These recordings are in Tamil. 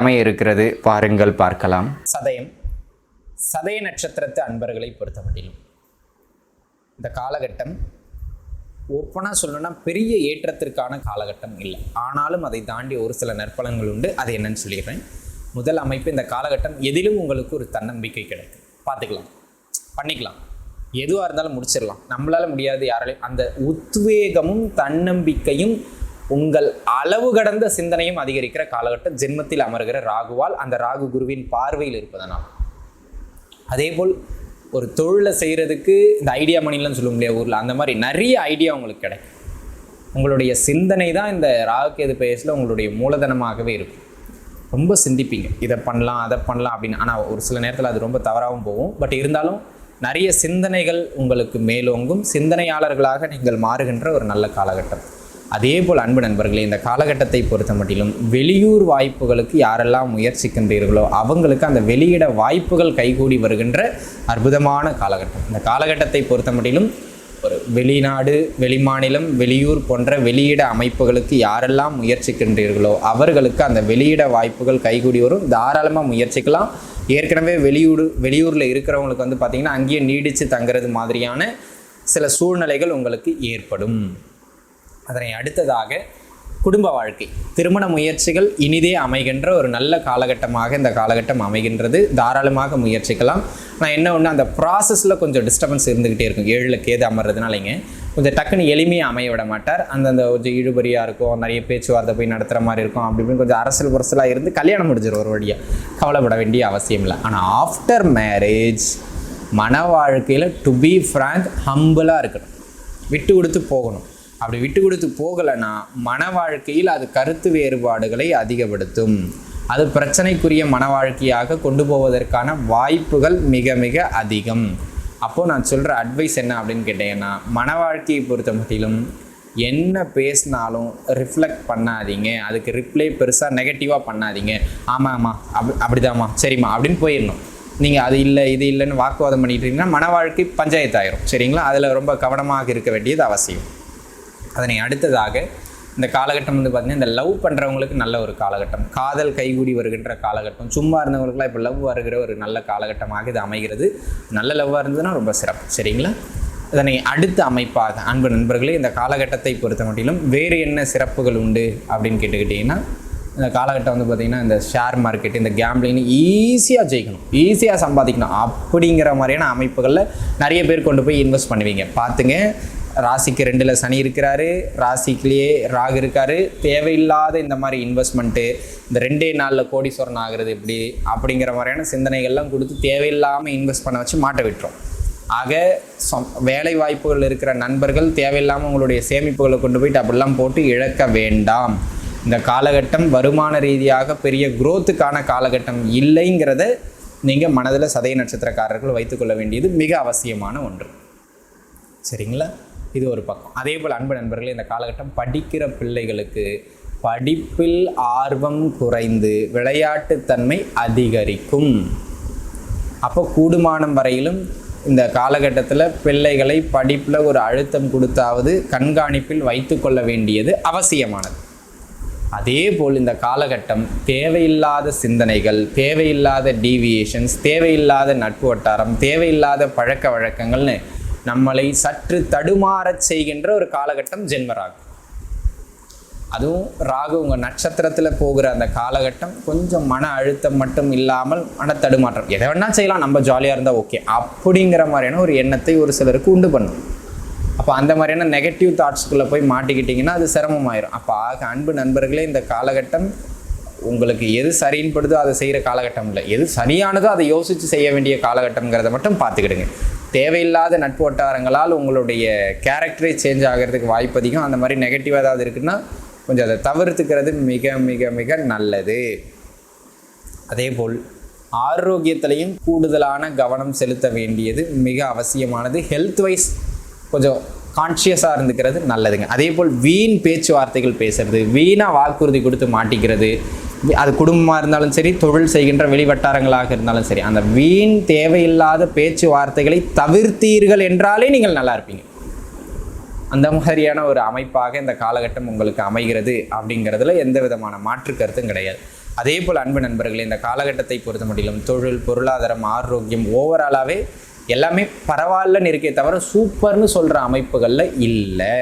அமைய இருக்கிறது பாருங்கள் பார்க்கலாம். சதயம். சதய நட்சத்திரத்து அன்பர்களை பொறுத்தமட்டிலும் இந்த காலகட்டம் ஒப்பனாக சொல்லணும்னா பெரிய ஏற்றத்திற்கான காலகட்டம் இல்லை. ஆனாலும் அதை தாண்டி ஒரு சில நற்பலன்கள் உண்டு. அது என்னன்னு சொல்லிடுறேன். முதல் அமைப்பு இந்த காலகட்டம் எதிலும் உங்களுக்கு ஒரு தன்னம்பிக்கை கிடைக்கும் பார்த்துக்கலாம். பண்ணிக்கலாம். எதுவாக இருந்தாலும் முடிச்சிடலாம். நம்மளால் முடியாது யாராலையும். அந்த உத்வேகமும் தன்னம்பிக்கையும் உங்கள் அளவு கடந்த சிந்தனையும் அதிகரிக்கிற காலகட்டம் ஜென்மத்தில் அமர்கிற ராகுவால் அந்த ராகு குருவின் பார்வையில் இருப்பதனால். அதேபோல் ஒரு தொழிலை செய்கிறதுக்கு இந்த ஐடியா மணிலாம் சொல்லுவோம் இல்லையா ஊரில் அந்த மாதிரி நிறைய ஐடியா உங்களுக்கு கிடைக்கும். உங்களுடைய சிந்தனை தான் இந்த ராகுகேது பெயர்ஸில் உங்களுடைய மூலதனமாகவே இருக்கும். ரொம்ப சிந்திப்பீங்க. இதை பண்ணலாம் அதை பண்ணலாம் அப்படின்னு. ஆனால் ஒரு சில நேரத்தில் அது ரொம்ப தவறாகவும் போகும். பட் இருந்தாலும் நிறைய சிந்தனைகள் உங்களுக்கு மேலோங்கும். சிந்தனையாளர்களாக நீங்கள் மாறுகின்ற ஒரு நல்ல காலகட்டம். அதே போல் அன்பு நண்பர்களே இந்த காலகட்டத்தை பொறுத்த மட்டிலும் வெளியூர் வாய்ப்புகளுக்கு யாரெல்லாம் முயற்சிக்கின்றீர்களோ அவங்களுக்கு அந்த வெளியிட வாய்ப்புகள் கைகூடி வருகின்ற அற்புதமான காலகட்டம். இந்த காலகட்டத்தை பொறுத்த மட்டிலும் ஒரு வெளிநாடு வெளிமாநிலம் வெளியூர் போன்ற வெளியிட அமைப்புகளுக்கு யாரெல்லாம் முயற்சிக்கின்றீர்களோ அவர்களுக்கு அந்த வெளியிட வாய்ப்புகள் கைகூடி வரும். தாராளமாக முயற்சிக்கலாம். ஏற்கனவே வெளியூர் வெளியூரில் இருக்கிறவங்களுக்கு வந்து பார்த்திங்கன்னா அங்கேயே நீடித்து தங்குறது மாதிரியான சில சூழ்நிலைகள் உங்களுக்கு ஏற்படும். அதனை அடுத்ததாக குடும்ப வாழ்க்கை. திருமண முயற்சிகள் இனிதே அமைகின்ற ஒரு நல்ல காலகட்டமாக இந்த காலகட்டம் அமைகின்றது. தாராளமாக முயற்சிக்கலாம். நான் என்ன ஒன்று அந்த ப்ராசஸில் கொஞ்சம் டிஸ்டர்பன்ஸ் இருந்துக்கிட்டே இருக்கும். ஏழில் கேது அமர்றதுனாலங்க கொஞ்சம் டக்குன்னு எளிமையாக அமைய விட மாட்டார். அந்தந்த கொஞ்சம் இழுபறியாக இருக்கும். நிறைய பேச்சுவார்த்தை போய் நடத்துகிற மாதிரி இருக்கும். அப்படி இப்படின்னு கொஞ்சம் அரசியல் புரசலாக இருந்து கல்யாணம் முடிஞ்சிடும் ஒரு வழியாக கவலைப்பட வேண்டிய அவசியம் இல்லை. ஆனால் ஆஃப்டர் மேரேஜ் மன வாழ்க்கையில் டு பி ஃப்ராங்க் ஹம்பிளாக இருக்கணும். விட்டு கொடுத்து போகணும். அப்படி விட்டு கொடுத்து போகலைன்னா மன வாழ்க்கையில் அது கருத்து வேறுபாடுகளை அதிகப்படுத்தும். அது பிரச்சனைக்குரிய மன வாழ்க்கையாக கொண்டு போவதற்கான வாய்ப்புகள் மிக மிக அதிகம். அப்போது நான் சொல்கிற அட்வைஸ் என்ன அப்படின்னு கேட்டீங்கன்னா மன வாழ்க்கையை பொறுத்த மட்டிலும் என்ன பேசினாலும் ரிஃப்ளெக்ட் பண்ணாதீங்க. அதுக்கு ரிப்ளை பெருசாக நெகட்டிவாக பண்ணாதீங்க. ஆமாம் ஆமாம் அப் அப்படிதாம்மா சரிம்மா அப்படின்னு போயிடணும். நீங்கள் அது இல்லை இது இல்லைன்னு வாக்குவாதம் பண்ணிட்டு இருக்கீங்கன்னா மன வாழ்க்கை பஞ்சாயத்து ஆயிரும் சரிங்களா? அதில் ரொம்ப கவனமாக இருக்க வேண்டியது அவசியம். அதனை அடுத்ததாக இந்த காலகட்டம் வந்து பார்த்தீங்கன்னா இந்த லவ் பண்ணுறவங்களுக்கு நல்ல ஒரு காலகட்டம். காதல் கைகூடி வருகின்ற காலகட்டம். சும்மா இருந்தவங்களுக்குலாம் இப்போ லவ் வருகிற ஒரு நல்ல காலகட்டமாக இது அமைகிறது. நல்ல லவ்வாக இருந்ததுன்னா ரொம்ப சிறப்பு. சரிங்களா? இதனை அடுத்த அமைப்பாக அன்பு நண்பர்களே இந்த காலகட்டத்தை பொறுத்த மட்டிலும் வேறு என்ன சிறப்புகள் உண்டு அப்படின்னு கேட்டுக்கிட்டிங்கன்னா இந்த காலகட்டம் வந்து பார்த்திங்கன்னா இந்த ஷேர் மார்க்கெட் இந்த கேம்லின்னு ஈஸியாக ஜெயிக்கணும். ஈஸியாக சம்பாதிக்கணும். அப்படிங்கிற மாதிரியான அமைப்புகளில் நிறைய பேர் கொண்டு போய் இன்வெஸ்ட் பண்ணுவீங்க. பார்த்துங்க. ராசிக்கு ரெண்டில் சனி இருக்கிறாரு ராசிக்குலேயே ராகு இருக்காரு. தேவையில்லாத இந்த மாதிரி இன்வெஸ்ட்மெண்ட்டு இந்த ரெண்டே நாளில் கோடீஸ்வரன் ஆகிறது எப்படி அப்படிங்கிற மாதிரியான சிந்தனைகள்லாம் கொடுத்து தேவையில்லாமல் இன்வெஸ்ட் பண்ண வச்சு மாட்ட விட்டுரும். ஆக சொம் வேலை வாய்ப்புகள் இருக்கிற நண்பர்கள் தேவையில்லாமல் உங்களுடைய சேமிப்புகளை கொண்டு போயிட்டு அப்படிலாம் போட்டு இழக்க வேண்டாம். இந்த காலகட்டம் வருமான ரீதியாக பெரிய குரோத்துக்கான காலகட்டம் இல்லைங்கிறத நீங்கள் மனதில் சதய நட்சத்திரக்காரர்கள் வைத்துக்கொள்ள வேண்டியது மிக அவசியமான ஒன்று. சரிங்களா? இது ஒரு பக்கம். அதே போல் அன்பு நண்பர்களே இந்த காலகட்டம் படிக்கிற பிள்ளைகளுக்கு படிப்பில் ஆர்வம் குறைந்து விளையாட்டுத்தன்மை அதிகரிக்கும். அப்போ கூடுமானம் வரையிலும் இந்த காலகட்டத்தில் பிள்ளைகளை படிப்பில் ஒரு அழுத்தம் கொடுத்தாவது கண்காணிப்பில் வைத்துக்கொள்ள வேண்டியது அவசியமானது. அதே போல் இந்த காலகட்டம் தேவையில்லாத சிந்தனைகள் தேவையில்லாத டீவியேஷன்ஸ் தேவையில்லாத நட்பு வட்டாரம் தேவையில்லாத பழக்க வழக்கங்கள்னு நம்மளை சற்று தடுமாறச் செய்கின்ற ஒரு காலகட்டம் ஜென்மராகும் அதுவும் ராகு உங்கள் நட்சத்திரத்தில் போகிற அந்த காலகட்டம் கொஞ்சம் மன அழுத்தம் மட்டும் இல்லாமல் மன தடுமாற்றம். எதை வேணால் செய்யலாம் நம்ம ஜாலியாக இருந்தால் ஓகே அப்படிங்கிற மாதிரியான ஒரு எண்ணத்தை ஒரு சிலருக்கு உண்டு பண்ணும். அப்போ அந்த மாதிரியான நெகட்டிவ் தாட்ஸ்குள்ளே போய் மாட்டிக்கிட்டிங்கன்னா அது சிரமமாயிரும். அப்போ ஆக அன்பு நண்பர்களே இந்த காலகட்டம் உங்களுக்கு எது சரின்படுதோ அதை செய்கிற காலகட்டம் இல்லை. எது சரியானதோ அதை யோசித்து செய்ய வேண்டிய காலகட்டங்கிறத மட்டும் பார்த்துக்கிடுங்க. தேவையில்லாத நட்பு வட்டாரங்களால் உங்களுடைய கேரக்டரே சேஞ்ச் ஆகிறதுக்கு வாய்ப்பு அதிகம். அந்த மாதிரி நெகட்டிவ் ஏதாவது இருக்குன்னா கொஞ்சம் அதை தவிர்த்துக்கிறது மிக மிக மிக நல்லது. அதேபோல் ஆரோக்கியத்திலையும் கூடுதலான கவனம் செலுத்த வேண்டியது மிக அவசியமானது. ஹெல்த் வைஸ் கொஞ்சம் கான்ஷியஸாக இருந்துக்கிறது நல்லதுங்க. அதே போல் வீண் பேச்சுவார்த்தைகள் பேசுறது வீணாக வாக்குறுதி கொடுத்து மாட்டிக்கிறது அது குடும்பமாக இருந்தாலும் சரி தொழில் செய்கின்ற வெளிவட்டாரங்களாக இருந்தாலும் சரி அந்த வீண் தேவையில்லாத பேச்சுவார்த்தைகளை தவிர்த்தீர்கள் என்றாலே நீங்கள் நல்லா இருப்பீங்க. அந்த மாதிரியான ஒரு அமைப்பாக இந்த காலகட்டம் உங்களுக்கு அமைகிறது அப்படிங்கிறதுல எந்த விதமான மாற்று கருத்தும் கிடையாது. அதே போல் அன்பு நண்பர்களே இந்த காலகட்டத்தை பொறுத்த முடியலும் தொழில் பொருளாதாரம் ஆரோக்கியம் ஓவராலாகவே எல்லாமே பரவாயில்லன்னு இருக்கே தவிர சூப்பர்னு சொல்கிற அமைப்புகளில் இல்லை.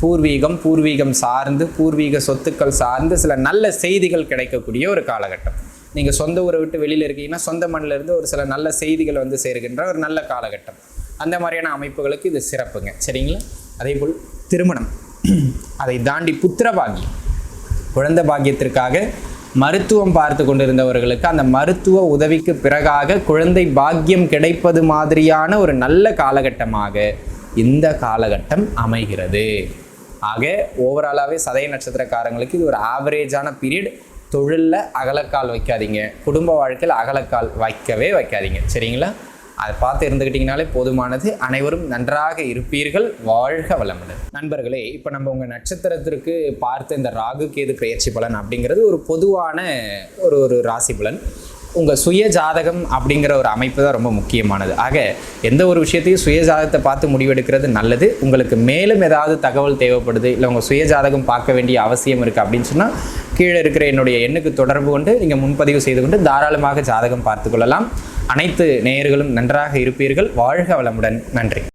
பூர்வீகம் பூர்வீகம் சார்ந்து பூர்வீக சொத்துக்கள் சார்ந்து சில நல்ல செய்திகள் கிடைக்கக்கூடிய ஒரு காலகட்டம். நீங்கள் சொந்த ஊரை விட்டு வெளியில் இருக்கீங்கன்னா சொந்த மண்ணிலிருந்து ஒரு சில நல்ல செய்திகள் வந்து சேருகின்ற ஒரு நல்ல காலகட்டம். அந்த மாதிரியான அமைப்புகளுக்கு இது சிறப்புங்க. சரிங்களா? அதே போல் திருமணம். அதை தாண்டி புத்திர பாக்கியம் குழந்தை பாக்கியத்திற்காக மருத்துவம் பார்த்து கொண்டிருந்தவர்களுக்கு அந்த மருத்துவ உதவிக்கு பிறகாக குழந்தை பாக்கியம் கிடைப்பது மாதிரியான ஒரு நல்ல காலகட்டமாக இந்த காலகட்டம் அமைகிறது. ஆக ஓவராலாகவே சதய நட்சத்திரக்காரங்களுக்கு இது ஒரு ஆவரேஜான பீரியட் தொழிலில் அகலக்கால் வைக்காதீங்க. குடும்ப வாழ்க்கையில் அகலக்கால் வைக்கவே வைக்காதீங்க. சரிங்களா? அதை பார்த்து இருந்துக்கிட்டிங்கனாலே போதுமானது. அனைவரும் நன்றாக இருப்பீர்கள். வாழ்க வளமுடன். நண்பர்களே இப்போ நம்ம உங்கள் நட்சத்திரத்திற்கு பார்த்த இந்த ராகு கேது பயிற்சி பலன் அப்படிங்கிறது ஒரு பொதுவான ஒரு ஒரு ராசி பலன். உங்கள் சுய ஜாதகம் அப்படிங்கிற ஒரு அமைப்பு தான் ரொம்ப முக்கியமானது. ஆக எந்த ஒரு விஷயத்தையும் சுய ஜாதகத்தை பார்த்து முடிவெடுக்கிறது நல்லது. உங்களுக்கு மேலும் ஏதாவது தகவல் தேவைப்படுது இல்லை உங்கள் சுய ஜாதகம் பார்க்க வேண்டிய அவசியம் இருக்குது அப்படின்னு சொன்னால் கீழே இருக்கிற என்னுடைய எண்ணுக்கு தொடர்பு கொண்டு நீங்கள் முன்பதிவு செய்து கொண்டு தாராளமாக ஜாதகம் பார்த்து கொள்ளலாம். அனைத்து நேயர்களும் நன்றாக இருப்பீர்கள். வாழ்க வளமுடன். நன்றி.